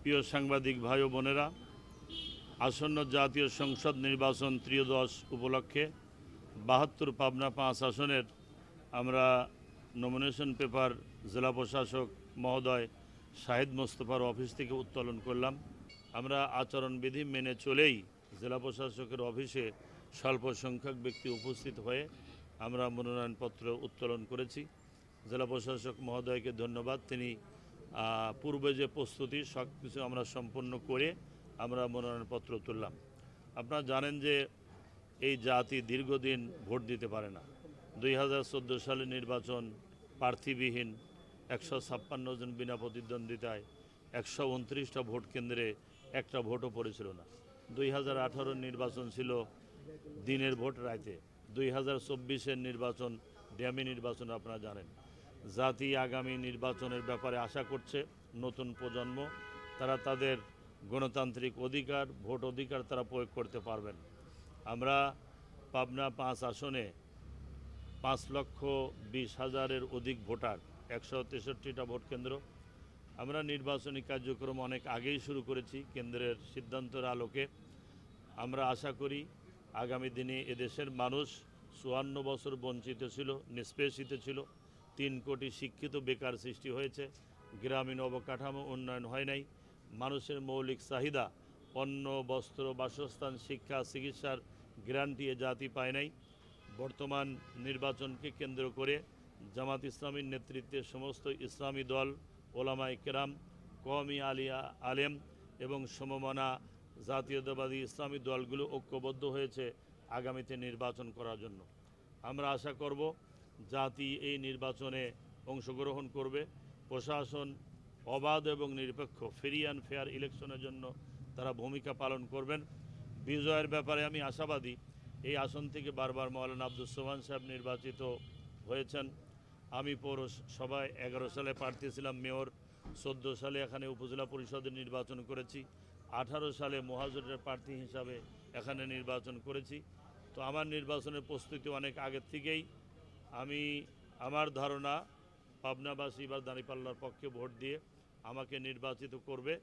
প্রিয় সাংবাদিক ভাই ও বোনেরা, আসন্ন জাতীয় সংসদ নির্বাচন ত্রিয়োদশ উপলক্ষে বাহাত্তর পাবনা পাঁচ আসনের আমরা নমিনেশন পেপার জেলা প্রশাসক মহোদয় শাহিদ মোস্তফার অফিস থেকে উত্তোলন করলাম। আমরা আচরণবিধি মেনে চলেই জেলা প্রশাসকের অফিসে স্বল্প সংখ্যক ব্যক্তি উপস্থিত হয়ে আমরা মনোনয়নপত্র উত্তোলন করেছি। জেলা প্রশাসক মহোদয়কে ধন্যবাদ। তিনি পূর্বে যে প্রস্তুতি, সব কিছু আমরা সম্পন্ন করে আমরা মনোনয়নপত্র তুললাম। আপনারা জানেন যে এই জাতি দীর্ঘদিন ভোট দিতে পারে না। দুই হাজার সালের নির্বাচন প্রার্থীবিহীন, একশো ছাপ্পান্ন জন বিনা প্রতিদ্বন্দ্বিতায়, একশো উনত্রিশটা ভোট কেন্দ্রে একটা ভোটও পড়েছিল না। দুই হাজার নির্বাচন ছিল দিনের ভোট রাইতে। দুই হাজার নির্বাচন ড্যামি নির্বাচন, আপনারা জানেন। জাতি আগামী নির্বাচনের ব্যাপারে আশা করছে নতুন প্রজন্ম, তারা তাদের গণতান্ত্রিক অধিকার, ভোট অধিকার তারা প্রয়োগ করতে পারবেন। আমরা পাবনা পাঁচ আসনে পাঁচ লক্ষ বিশ হাজারের অধিক ভোটার, একশো তেষট্টিটা ভোট কেন্দ্র। আমরা নির্বাচনী কার্যক্রম অনেক আগেই শুরু করেছি, কেন্দ্রের সিদ্ধান্তের আলোকে। আমরা আশা করি আগামী দিনে এদেশের মানুষ চুয়ান্ন বছর বঞ্চিত ছিল, নিষ্পেষিত ছিল। তিন কোটি শিক্ষিত বেকার সৃষ্টি হয়েছে। গ্রামীণ অবকাঠামো উন্নয়ন হয় নাই। মানুষের মৌলিক চাহিদা অন্ন বস্ত্র, বাসস্থান, শিক্ষা, চিকিৎসার গ্যারান্টি জাতি পায় নাই। বর্তমান নির্বাচনকে কেন্দ্র করে জামাত ইসলামীর নেতৃত্বে সমস্ত ইসলামী দল ওলামাই কেরাম কওমি আলিয়া আলেম এবং সমমনা জাতীয়তাবাদী ইসলামী দলগুলো ঐক্যবদ্ধ হয়েছে আগামীতে নির্বাচন করার জন্য। আমরা আশা করব জাতি এই নির্বাচনে অংশগ্রহণ করবে। প্রশাসন অবাধ এবং নিরপেক্ষ ফ্রি অ্যান্ড ফেয়ার ইলেকশনের জন্য তারা ভূমিকা পালন করবেন। বিজয়ের ব্যাপারে আমি আশাবাদী। এই আসন থেকে বারবার মৌলানা আব্দুল সোহান সাহেব নির্বাচিত হয়েছেন। আমি পৌরসভায় এগারো সালে প্রার্থী ছিলাম, মেয়র চোদ্দ সালে এখানে উপজেলা পরিষদের নির্বাচন করেছি। আঠারো সালে মহাজোটের প্রার্থী হিসাবে এখানে নির্বাচন করেছি। তো আমার নির্বাচনের প্রস্তুতি অনেক আগের থেকেই আমি আমার ধারণা পাবনাবাসী বা দাঁড়িপাল্লার পক্ষে ভোট দিয়ে আমাকে নির্বাচিত করবে।